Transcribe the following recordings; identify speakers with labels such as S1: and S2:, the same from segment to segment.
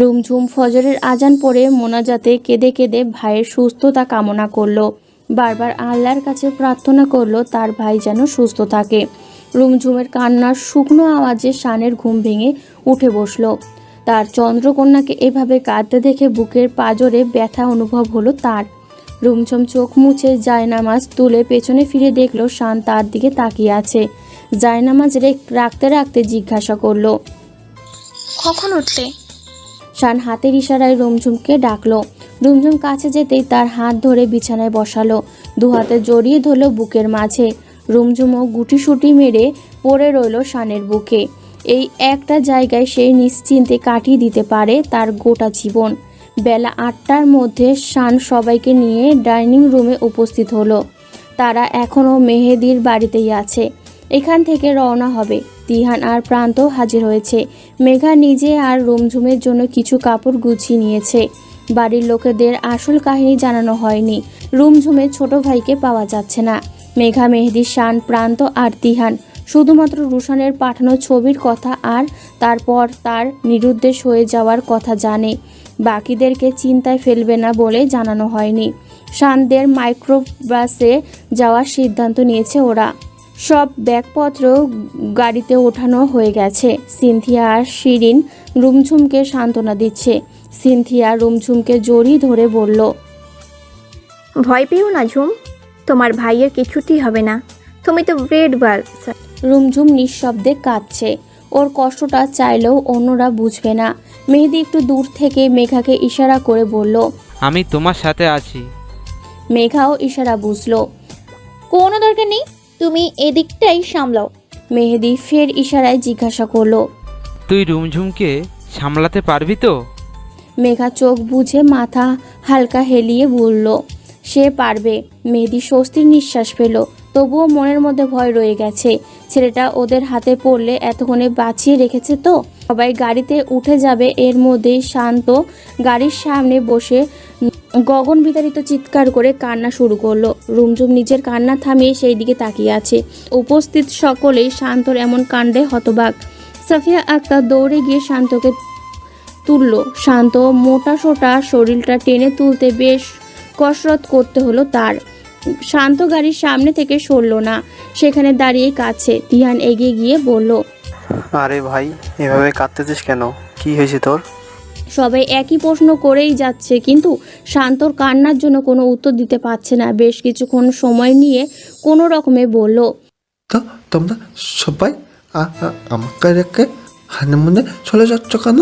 S1: রুমঝুম ফজরের আজান পরে মোনাজাতে কেঁদে কেঁদে ভাইয়ের সুস্থতা কামনা করল। বারবার আল্লাহর কাছে প্রার্থনা করল তার ভাই যেন সুস্থ থাকে। রুমঝুমের কান্নার শুকনো আওয়াজে শানের ঘুম ভেঙে উঠে বসল। তার চন্দ্রকন্যাকে এভাবে কাঁদতে দেখে বুকের পাজরে ব্যথা অনুভব হলো তার। রুমঝুম চোখ মুছে জায়নামাজ তুলে পেছনে ফিরে দেখল শান তার দিকে তাকিয়ে আছে। জায়নামাজ রেখ- রাখতে রাখতে জিজ্ঞাসা করল,
S2: কখন উঠলে?
S1: শান হাতের ইশারায় রুমঝুমকে ডাকলো। রুমঝুম কাছে যেতেই তার হাত ধরে বিছানায় বসালো। দু হাতে জড়িয়ে ধরলো বুকের মাঝে। রুমঝুমও গুটিসুটি মেরে পড়ে রইল শানের বুকে। এই একটা জায়গায় সে নিশ্চিন্তে কাটিয়ে দিতে পারে তার গোটা জীবন। বেলা আটটার মধ্যে শান সবাইকে নিয়ে ডাইনিং রুমে উপস্থিত হলো। তারা এখনও মেহেদির বাড়িতেই আছে। এখান থেকে রওনা হবে। তিহান আর প্রান্ত হাজির হয়েছে। মেঘা নিজে আর রুমঝুমের জন্য কিছু কাপড় গুছিয়ে নিয়েছে। বাড়ির লোকেদের আসল কাহিনী জানানো হয়নি। রুমঝুমের ছোট ভাইকে পাওয়া যাচ্ছে না। মেঘা, মেহেদি, শান, প্রান্ত আর তিহান। শুধুমাত্র রুশানের পাঠানো ছবির কথা আর তারপর তার নিরুদ্দেশ হয়ে যাওয়ার কথা জানে। বাকিদেরকে চিন্তায় ফেলবে না বলে জানানো হয়নি। শানদের মাইক্রোবাসে যাওয়ার সিদ্ধান্ত নিয়েছে ওরা। সব ব্যাগপত্র গাড়িতে ওঠানো হয়ে গেছে। সিনথিয়া আর শিরিন রুমঝুমকে সান্ত্বনা দিচ্ছে। সিনথিয়া রুমঝুমকে জড়িয়ে ধরে বলল
S3: ভয় পেও না ঝুম তোমার ভাইয়ের কিছুটি হবে না। তুমি তো ব্রেড গার্ল
S1: রুমঝুম নিঃশব্দে কাঁদছে। ওর কষ্টটা চাইলেও অন্যরা বুঝবে না। মেহেদি একটু দূর থেকে মেঘাকে ইশারা করে বলল
S4: আমি তোমার সাথে আছি।
S1: মেঘাও ইশারা বুঝলো
S2: কোনো দরকার নেই তুমি এদিকটাই সামলাও।
S1: মেহেদি ফের ইশারায় জিজ্ঞাসা করল।
S4: তুই রুমঝুমকে সামলাতে পারবি তো?
S1: মেঘা চোখ বুঝে মাথা হালকা হেলিয়ে বলল সে পারবে। মেহেদি স্বস্তির নিঃশ্বাস পেল তবুও মনের মধ্যে ভয় রয়ে গেছে। ছেলেটা ওদের হাতে পড়লে এতক্ষণে বাঁচিয়ে রেখেছে তো? সবাই গাড়িতে উঠে যাবে, এর মধ্যেই শান্ত গাড়ির সামনে বসে গগন বিতাড়িত চিৎকার করে কান্না শুরু করল। রুমঝুম নিজের কান্না থামিয়ে সেই দিকে তাকিয়ে আছে। উপস্থিত সকলেই শান্তর এমন কাণ্ডে হতবাক। সাফিয়া আক্তার দৌড়ে গিয়ে শান্তকে তুলল। শান্ত মোটা সোটা শরীরটা টেনে তুলতে বেশ কসরত করতে হলো তার। শান্ত গাড়ির সামনে থেকে সরল না। সেখানে দাঁড়িয়ে কাছে তিহান এগিয়ে গিয়ে বলল
S5: আরে ভাই এভাবে কাঁদতেছিস কেন? কি হয়েছে তোর?
S1: সবাই একই প্রশ্ন করেই যাচ্ছে কিন্তু শান্তর কান্নার জন্য কোনো উত্তর দিতে পারছে না। বেশ কিছুক্ষণ সময় নিয়ে কোনো রকমে বলল
S6: তো তোমরা সবাই আমাকে রেখে হানিমুনে চলে যাচ্ছ কেন?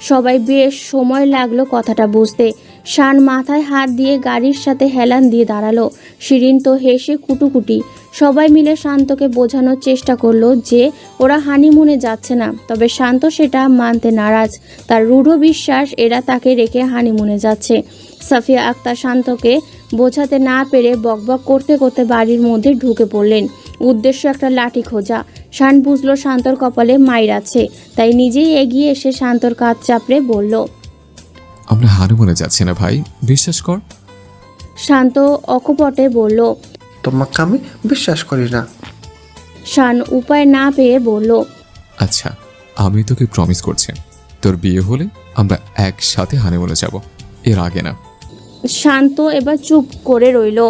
S1: সবাই বেশ সময় লাগল কথাটা বুঝতে। শান মাথায় হাত দিয়ে গাড়ির সাথে হেলান দিয়ে দাঁড়াল। শিরিন তো হেসে কুটুকুটি। সবাই মিলে শান্তকে বোঝানোর চেষ্টা করল যে ওরা হানিমুনে যাচ্ছে না। তবে শান্ত সেটা মানতে নারাজ। তার রূঢ় বিশ্বাস, এরা তাকে রেখে হানিমুনে যাচ্ছে। সাফিয়া আক্তার শান্তকে বোঝাতে না পেরে বকবক করতে করতে বাড়ির মধ্যে ঢুকে পড়লেন। উদ্দেশ্য একটা লাঠি খোঁজা। শান বুঝলো শান্তর কপালে মাইর আছে তাই নিজেই এগিয়ে এসে শান্তর কাঁধ চাপড়ে বলল
S7: আমরা হানিমুনে যাচ্ছি না ভাই বিশ্বাস কর।
S1: শান্ত অকপটে বলল
S6: তোমাকে আমি বিশ্বাস করি না।
S1: শান উপায় না পেয়ে বলল
S7: আচ্ছা আমি তোকে প্রমিস করছি তোর বিয়ে হলে আমরা একসাথে হানিমুনে যাব এর আগে না।
S1: শান্ত এবার চুপ করে রইল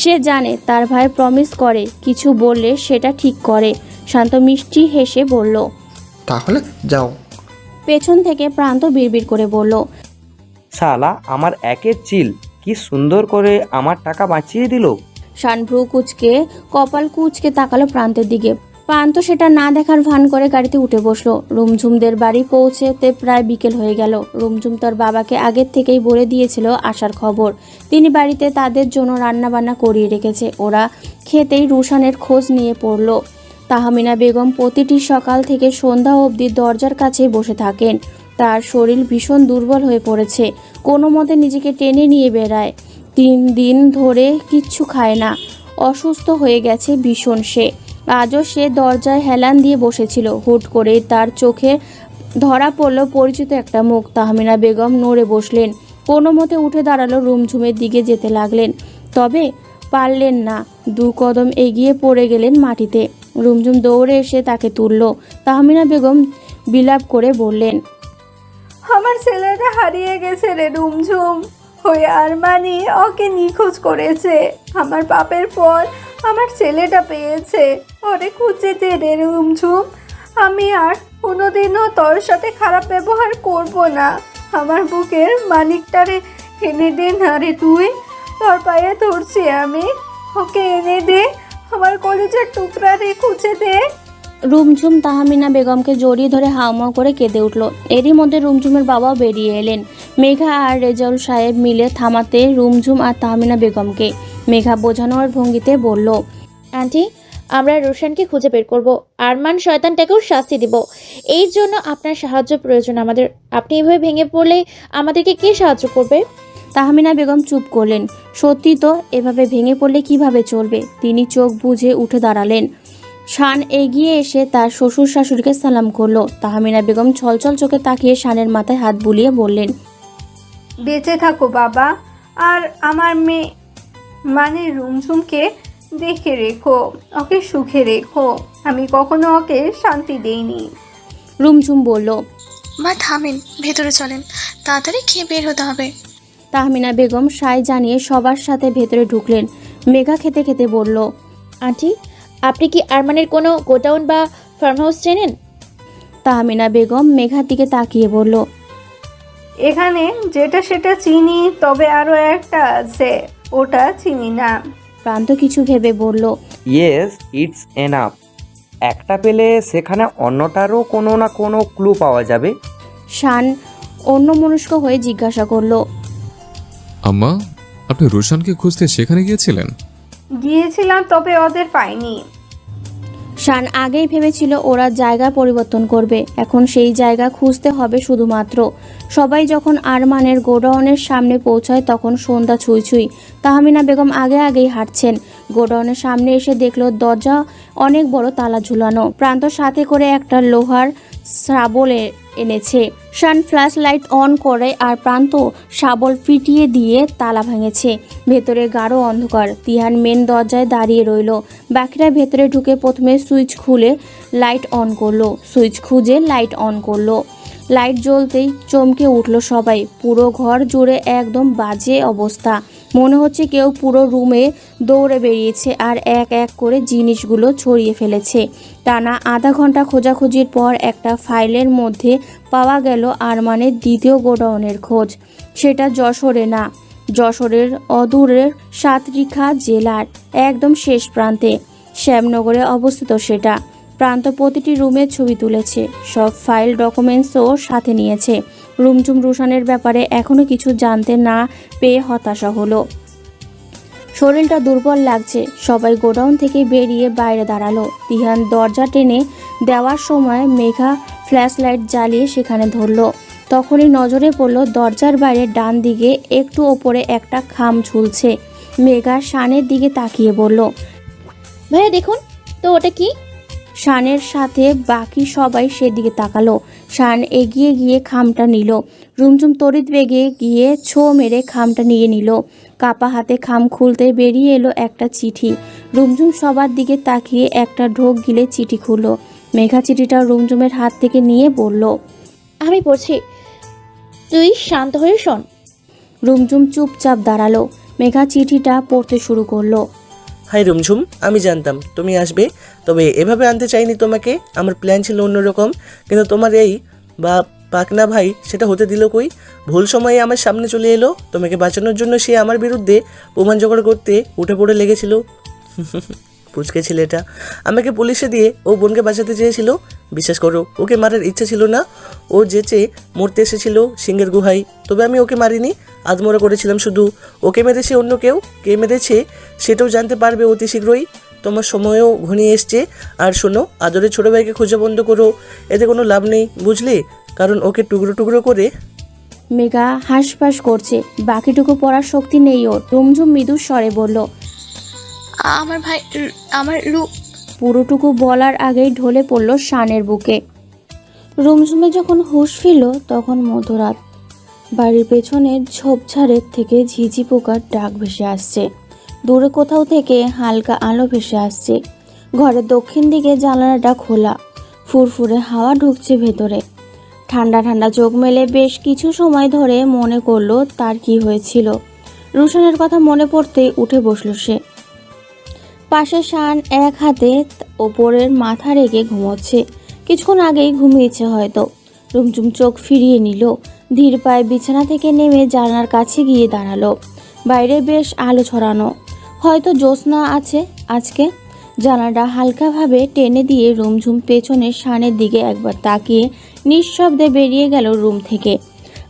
S1: সে জানে তার ভাই প্রমিস করে কিছু বললে সেটা ঠিক করে। শান্ত মিষ্টি হেসে বলল
S6: তাহলে যাও।
S1: পেছন থেকে প্রান্ত বিড়বিড় করে বলল
S8: শালা আমার একের চিল কি সুন্দর করে আমার টাকা বাঁচিয়ে দিল।
S1: শান ভ্রু কুচকে কপাল কুচকে তাকালো প্রান্তের দিকে। প্রান্ত সেটা না দেখার ভান করে গাড়িতে উঠে বসল। রুমঝুমদের বাড়ি পৌঁছেতে প্রায় বিকেল হয়ে গেল। রুমঝুম তার বাবাকে আগের থেকেই বলে দিয়েছিল আসার খবর। তিনি বাড়িতে তাদের জন্য রান্নাবান্না করিয়ে রেখেছে। ওরা খেতেই রুশানের খোঁজ নিয়ে পড়ল। তাহমিনা বেগম প্রতিটি সকাল থেকে সন্ধ্যা অবধি দরজার কাছেই বসে থাকেন। তার শরীর ভীষণ দুর্বল হয়ে পড়েছে। কোনো মতে নিজেকে টেনে নিয়ে বেড়ায়। তিন দিন ধরে কিচ্ছু খায় না। অসুস্থ হয়ে গেছে ভীষণ সে। আজও সে দরজায় হেলান দিয়ে বসেছিল। হুট করে তার চোখে ধরা পড়ল পরিচিত একটা মুখ। তাহমিনা বেগম নড়ে বসলেন। কোনো মতে উঠে দাঁড়াল, রুমঝুমের দিকে যেতে লাগলেন। তবে পারলেন না। দু কদম এগিয়ে পড়ে গেলেন মাটিতে। রুমঝুম দৌড়ে এসে তাকে তুলল। তাহমিনা বেগম বিলাপ করে বললেন,
S9: আমার ছেলেটা হারিয়ে গেছে রে রুমঝুম। ওই আরমানি ওকে নিখোঁজ করেছে। আমার পাপের ফল আমার ছেলেটা পেয়েছে। ওরে খুঁজেছে রে রুমঝুম। আমি আর কোনোদিনও তোর সাথে খারাপ ব্যবহার করব না। আমার বুকের মানিকটারে এনে দে না রে তুই। তোর পায়ে ধরছি আমি। ওকে এনে দে। আমার কলেজের টুকরা রে খুঁজে দে।
S1: রুমঝুম তাহমিনা বেগমকে জড়িয়ে ধরে হাউমাউ করে কেঁদে উঠল। এরই মধ্যে রুমঝুমের বাবাও বেরিয়ে এলেন। মেঘা আর রেজাউল সাহেব মিলে থামাতে রুমঝুম আর তাহমিনা বেগমকে। মেঘা বোঝানোর ভঙ্গিতে বলল
S2: আন্টি আমরা রোশনকে খুঁজে বের করব। আরমান শয়তানটাকেও শাস্তি দিব। এই জন্য আপনার সাহায্য প্রয়োজন আমাদের। আপনি এভাবে ভেঙে পড়লে আমাদেরকে কে সাহায্য করবে?
S1: তাহমিনা বেগম চুপ করলেন। সত্যি তো এভাবে ভেঙে পড়লে কীভাবে চলবে? তিনি চোখ বুজে উঠে দাঁড়ালেন। শান এগিয়ে এসে তার শ্বশুর শাশুড়িকে সালাম করল। তাহমিনা বেগম ছলছল চোখে তাকিয়ে শানের মাথায় হাত বুলিয়ে বললেন
S9: বেঁচে থাকো বাবা। আর আমার মেয়ে মানে রুমঝুমকে দেখে রেখো ওকে সুখে রেখো। আমি কখনো ওকে শান্তি দেইনি।
S1: রুমঝুম বলল
S10: মা থামেন ভেতরে চলেন। তাড়াতাড়ি খেয়ে বের হতে হবে।
S1: তাহমিনা বেগম সাই জানিয়ে সবার সাথে ভেতরে ঢুকলেন। মেঘা খেতে খেতে বলল
S2: আন্টি আপনি কি আরমানের কোনো গোডাউন বা ফার্ম হাউস চেনেন?
S1: তাহমিনা বেগম মেঘার দিকে তাকিয়ে বলল
S9: এখানে যেটা সেটা চিনি তবে আরও একটা আছে। ওটা চিনি না।
S1: প্রান্ত কিছু ভেবে বলল
S8: ইয়েস ইটস এনাফ একটা পেলে সেখানে অন্যটারও কোনো না কোনো ক্লু পাওয়া যাবে।
S1: শান অন্য মনস্ক হয়ে জিজ্ঞাসা করল
S7: আম্মা আপনি রোশানকে খুঁজতে সেখানে গিয়েছিলেন?
S9: গিয়েছিলাম তবে ওদের পাইনি।
S1: শান আগেই ভেবেছিল ওরা জায়গা পরিবর্তন করবে। এখন সেই জায়গা খুঁজতে হবে শুধুমাত্র। সবাই যখন আরমানের গোডাউনের সামনে পৌঁছায় তখন সন্ধ্যা ছুঁই ছুঁই। তাহমিনা বেগম আগে আগেই হাঁটছেন। গোডাউনের সামনে এসে দেখল দরজা অনেক বড় তালা ঝুলানো। প্রান্ত সাথে করে একটা লোহার শ্রাবলে এনেছে। শান ফ্ল্যাশ লাইট অন করে আর প্রান্ত শাবল ফিটিয়ে দিয়ে তালা ভেঙেছে। ভেতরে গাঢ় অন্ধকার। তিহান মেন দরজায় দাঁড়িয়ে রইল। বাকিরা ভেতরে ঢুকে প্রথমে সুইচ খুলে লাইট অন করল। সুইচ খুঁজে লাইট অন করল। লাইট জ্বলতেই চমকে উঠল সবাই। পুরো ঘর জুড়ে একদম বাজে অবস্থা। মনে হচ্ছে কেউ পুরো রুমে দৌড়ে বেরিয়েছে আর এক এক করে জিনিসগুলো ছড়িয়ে ফেলেছে। টানা আধা ঘণ্টা খোঁজাখুঁজির পর একটা ফাইলের মধ্যে পাওয়া গেল আরমানের দ্বিতীয় গোডাউনের খোঁজ। সেটা যশোরে না, যশোরের অদূরের সাতরিখা জেলার একদম শেষ প্রান্তে, শ্যামনগরে অবস্থিত সেটা। প্রান্ত প্রতিটি রুমের ছবি তুলেছে। সব ফাইল, ডকুমেন্টসও সাথে নিয়েছে। রুমঝুম রুশানের ব্যাপারে এখনও কিছু জানতে না পেয়ে হতাশা হলো। শরীরটা দুর্বল লাগছে। সবাই গোডাউন থেকে বেরিয়ে বাইরে দাঁড়াল। তিহান দরজা টেনে দেওয়ার সময় মেঘা ফ্ল্যাশ লাইট জ্বালিয়ে সেখানে ধরলো। তখনই নজরে পড়ল দরজার বাইরে ডান দিকে একটু ওপরে একটা খাম ঝুলছে। মেঘা শানের দিকে তাকিয়ে বলল,
S2: ভাইয়া, দেখুন, তো ওটা কি?
S1: শানের সাথে বাকি সবাই সেদিকে তাকালো। শান এগিয়ে গিয়ে খামটা নিল। রুমঝুম তড়িৎ বেগে গিয়ে ছো মেরে খামটা নিয়ে নিল। কাপা হাতে খাম খুলতে বেরিয়ে এলো একটা চিঠি। রুমঝুম সবার দিকে তাকিয়ে একটা ঢোক গিলে চিঠি খুললো। মেঘা চিঠিটা রুমঝুমের হাত থেকে নিয়ে বলল
S2: আমি পড়ছি। তুই শান্ত হয়ে শোন।
S1: রুমঝুম চুপচাপ দাঁড়াল। মেঘা চিঠিটা পড়তে শুরু করল।
S11: হাই রুমঝুম, আমি জানতাম তুমি আসবে, তবে এভাবে আনতে চাইনি তোমাকে, আমার প্ল্যান ছিল অন্যরকম, কিন্তু তোমার এই বা পাকনা ভাই সেটা হতে দিল কই? ভুল সময়ে আমার সামনে চলে এলো, তোমাকে বাঁচানোর জন্য সে আমার বিরুদ্ধে প্রমাণ জোগাড় করতে উঠে পড়ে লেগেছিল। পুচকে ছেলেটা। আমাকে পুলিশে দিয়ে ও বোনকে বাঁচাতে চেয়েছিল। বিশ্বাস করো, ওকে মারার ইচ্ছা ছিল না। ও যেচে মরতে এসেছিল সিংহের গুহায়। তবে আমি ওকে মারিনি আদমরা করেছিলাম শুধু। ওকে মেরেছে অন্য কেউ, কে মেরেছে সেটাও জানতে পারবে অতি শীঘ্রই। তোমার সময়ও ঘনিয়ে এসছে। আর শোনো, আদরের ছোটো ভাইকে খোঁজা বন্ধ করো। এতে কোনো লাভ নেই, বুঝলে? কারণ ওকে টুকরো টুকরো করে
S1: মেঘা হাঁসফাঁস করছে। বাকিটুকু পড়ার শক্তি নেই ওর। রুমঝুম মৃদু স্বরে বলল
S10: আমার ভাই, আমার রু
S1: পুরোটুকু বলার আগেই ঢলে পড়ল শানের বুকে। রুমঝুমে যখন হুঁশ ফিরল, তখন মধ্যরাত। বাড়ির পেছনের ঝোপঝাড়ের থেকে ঝিঝি পোকার ডাক ভেসে আসছে। দূরে কোথাও থেকে হালকা আলো ভেসে আসছে। ঘরের দক্ষিণ দিকে জানালাটা খোলা। ফুরফুরে হাওয়া ঢুকছে ভেতরে। ঠান্ডা ঠান্ডা চোখ মেলে বেশ কিছু সময় ধরে মনে করল তার কি হয়েছিল। রুশানের কথা মনে পড়তেই উঠে বসল সে। পাশে শান এক হাতে ওপরের মাথা রেখে ঘুমোচ্ছে। কিছুক্ষণ আগেই ঘুমিয়েছে হয়তো। রুমঝুম চোখ ফিরিয়ে নিল। ধীর পায়ে বিছানা থেকে নেমে জানার কাছে গিয়ে দাঁড়াল। বাইরে বেশ আলো ছড়ানো। হয়তো জ্যোৎস্না আছে আজকে। জানালাটা হালকাভাবে টেনে দিয়ে রুমঝুম পেছনের শানের দিকে একবার তাকিয়ে নিঃশব্দে বেরিয়ে গেল রুম থেকে।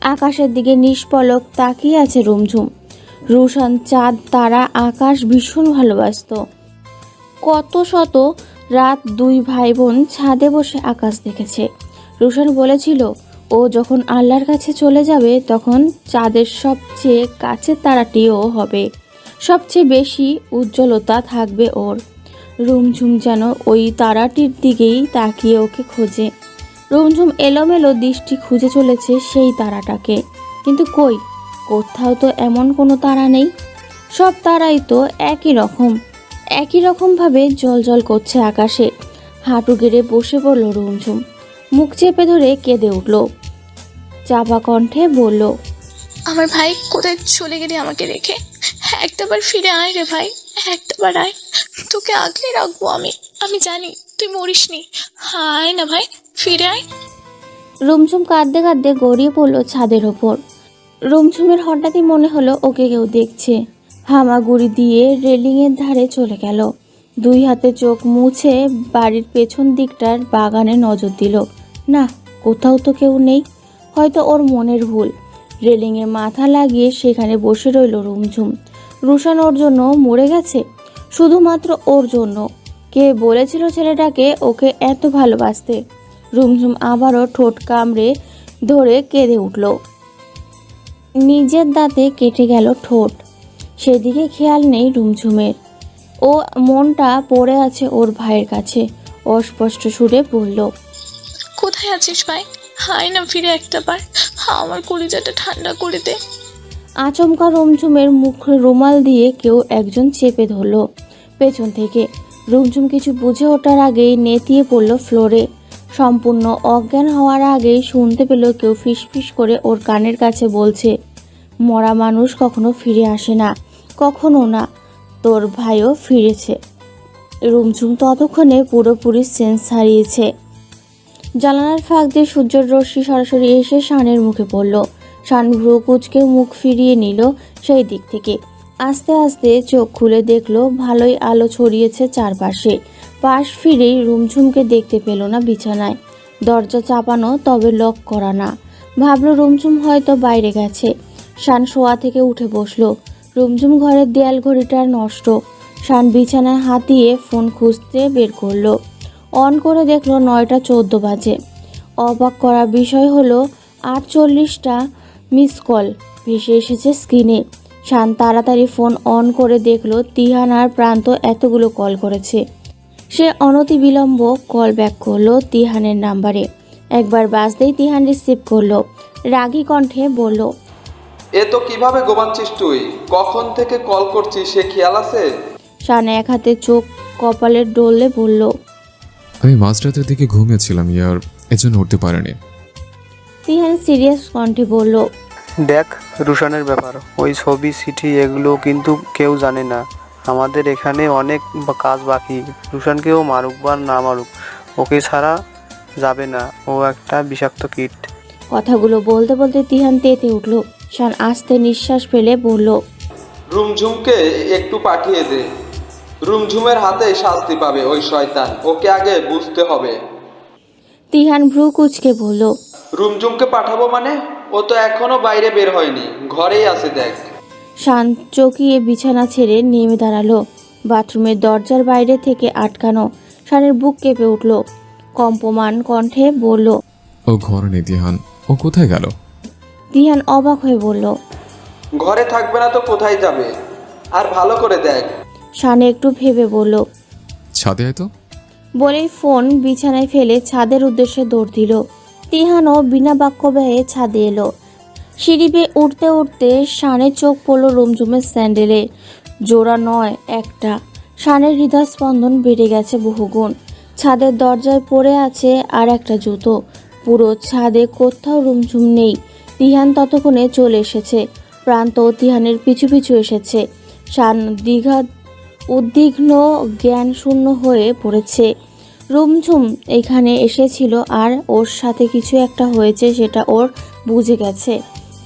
S1: আকাশের দিকে নিষ্পলক তাকিয়ে আছে রুমঝুম। রুশান, চাঁদ, তারা, আকাশ ভীষণ ভালোবাসতো। কত শত রাত দুই ভাই বোন ছাদে বসে আকাশ দেখেছে। রুশান বলেছিল, ও যখন আল্লাহর কাছে চলে যাবে, তখন চাঁদের সবচেয়ে কাছের তারাটিও হবে। সবচেয়ে বেশি উজ্জ্বলতা থাকবে ওর। রুমঝুম যেন ওই তারাটির দিকেই তাকিয়ে ওকে খোঁজে। রুমঝুম এলোমেলো দৃষ্টি খুঁজে চলেছে সেই তারাটাকে। কিন্তু কই? কোথাও তো এমন কোনো তারা নেই। সব তারাই তো একই রকম। একই রকমভাবে জল জল করছে আকাশে। হাঁটু গেড়ে বসে পড়ল রুমঝুম মুখ চেপে ধরে কেঁদে উঠল। চাপা কণ্ঠে বলল
S10: আমার ভাই কোথায় চলে গেলে আমাকে রেখে? একটাবার ফিরে আয় রে ভাই একটাবার আয়। তোকে আগলে রাখব আমি। আমি জানি তুই মরিসনি। আয় না ভাই ফিরে আয়।
S1: রুমঝুম কাঁদতে কাঁদতে গড়িয়ে পড়ল ছাদের ওপর। রুমঝুমের হঠাৎই মনে হলো ওকে কেউ দেখছে। হামাগুড়ি দিয়ে রেলিংয়ের ধারে চলে গেল। দুই হাতে চোখ মুছে বাড়ির পেছন দিকটার বাগানে নজর দিল। না, কোথাও তো কেউ নেই। হয়তো ওর মনের ভুল। রেলিংয়ে মাথা লাগিয়ে সেখানে বসে রইল রুমঝুম। রুশান ওর জন্য মরে গেছে। শুধুমাত্র ওর জন্য। কে বলেছিল ছেলেটাকে ওকে এত ভালোবাসতে? রুমঝুম আবারও ঠোঁট কামড়ে ধরে কেঁদে উঠল। নিজের দাঁতে কেটে গেল ঠোঁট। সেদিকে খেয়াল নেই রুমঝুমের। ও মনটা পড়ে আছে ওর ভাইয়ের কাছে। অস্পষ্ট সুরে বলল
S10: কোথায় আছিস ভাই? হাই না ফিরে একটাবার আমার কলিজাটা ঠান্ডা করে দে।
S1: আচমকা রুমঝুমের মুখ রুমাল দিয়ে কেউ একজন চেপে ধরলো পেছন থেকে। রুমঝুম কিছু বুঝে ওঠার আগেই নেতিয়ে পড়ল ফ্লোরে। সম্পূর্ণ অজ্ঞান হওয়ার আগেই শুনতে পেল কেউ ফিসফিস করে ওর কানের কাছে বলছে মরা মানুষ কখনো ফিরে আসে না। কখনো না। তোর ভাইও ফিরেছে। রুমঝুম ততক্ষণে পুরোপুরি সেন্স হারিয়েছে। জানালার ফাঁক দিয়ে সূর্যের রশ্মি সরাসরি এসে শানের মুখে পড়ল। শান ভ্রু কুচকে মুখ ফিরিয়ে নিল সেই দিক থেকে। আস্তে আস্তে চোখ খুলে দেখল, ভালোই আলো ছড়িয়েছে চারপাশে। পাশ ফিরেই রুমঝুমকে দেখতে পেল না বিছানায়। দরজা চাপানো, তবে লক করা না। ভাবলো রুমঝুম হয়তো বাইরে গেছে। শান শোয়া থেকে উঠে বসল। রুমঝুম ঘরের দেয়াল ঘড়িটা নষ্ট। শান বিছানায় হাতিয়ে ফোন খুঁজতে বের করল। অন করে দেখল নয়টা চোদ্দ বাজে। অবাক করা বিষয় হলো, আটচল্লিশটা মিস কল ভেসে এসেছে স্ক্রিনে। শান তাড়াতাড়ি ফোন অন করে দেখল তিহান আর প্রান্ত এতগুলো কল করেছে। সে অনতি বিলম্ব কল ব্যাক করল তিহানের নাম্বারে। একবার বাজতেই তিহান রিসিভ করল। রাগী কণ্ঠে বলল
S12: এ তো কীভাবে ঘুমাচ্ছিস তুই? কখন থেকে কল করছিস? সে খেয়াল আছে?
S1: শান এক হাতে চোখ কপালের ডললে বলল
S7: আমি মাঝরাতের দিকে ঘুমিয়েছিলাম ইয়ার এজন্য উঠতে পারিনি।
S1: তিহান সিরিয়াস কণ্ঠে বলল
S5: দেখ রুশানের ব্যাপার ওই ছবি চিঠি এগুলো কিন্তু কেউ জানে না। আমাদের এখানে অনেক বা- কাজ বাকি। রুশানকেও মারুক বা না মারুক ওকে ছাড়া যাবে না। ও একটা বিষাক্ত কীট।
S1: কথাগুলো বলতে বলতে তিহান তেতে উঠল। শান আস্তে নিঃশ্বাস ফেলে বলল
S12: রুমঝুমকে একটু পাঠিয়ে দে। রুমঝুমের হাতে শাস্তি পাবে ওই শয়তান ওকে আগে বুঝতে হবে।
S1: তিহান ভ্রু কুচকে বলল
S12: রুমঝুমকে পাঠাবো মানে? ও তো এখনও বাইরে বের হয়নি ঘরেই আছে দেখ।
S1: শান চকিয়ে বিছানা ছেড়ে নেমে দাঁড়াল। বাথরুমের দরজার বাইরে থেকে আটকানো শানের বুক কেঁপে উঠল। কম্পমান কণ্ঠে বলল
S7: ও ঘরে নেই দিহান ও কোথায় গেল?
S1: তিহান অবাক হয়ে বলল
S12: ঘরে থাকবে না তো কোথায় যাবে? আর ভালো করে দেখ।
S1: শানে একটু ভেবে বলল
S7: ছাদে আয় তো।
S1: বলেই ফোন বিছানায় ফেলে ছাদের উদ্দেশ্যে দৌড় দিল। তিহানও বিনা বাক্য ব্যয়ে ছাদে এলো। সিঁড়ি বেয়ে উঠতে উঠতে শানের চোখ পড়ল রুমঝুমের স্যান্ডেলে। জোড়া নয় একটা। শানের হৃদয় স্পন্দন বেড়ে গেছে বহুগুণ। ছাদের দরজায় পড়ে আছে আর একটা জুতো। পুরো ছাদে কোথাও রুমঝুম নেই। তিহান ততক্ষণে চলে এসেছে। প্রান্ত তিহানের পিছু পিছু এসেছে। শান দীঘা উদ্বিগ্ন জ্ঞান শূন্য হয়ে পড়েছে। রুমঝুম এখানে এসেছিল আর ওর সাথে কিছু একটা হয়েছে সেটা ওর বুঝে গেছে।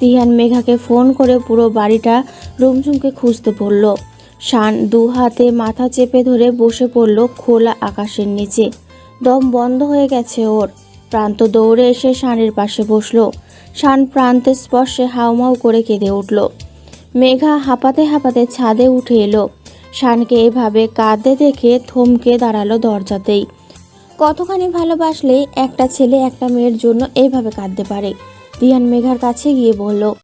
S1: তিহান মেঘাকে ফোন করে পুরো বাড়িটা রুমঝুমকে খুঁজতে বলল। শান দু হাতে মাথা চেপে ধরে বসে পড়ল খোলা আকাশের নিচে। দম বন্ধ হয়ে গেছে ওর। প্রান্ত দৌড়ে এসে শানের পাশে বসল। শান প্রান্তের স্পর্শে হাউমাউ করে কেঁদে উঠল। মেঘা হাঁপাতে হাঁপাতে ছাদে উঠে এলো। শানকে এভাবে কাঁদতে দেখে থমকে দাঁড়াল দরজাতেই। কতখানি ভালোবাসলে একটা ছেলে একটা মেয়ের জন্য এইভাবে কাঁদতে পারে? দিয়ান মেঘার কাছে গিয়ে বলল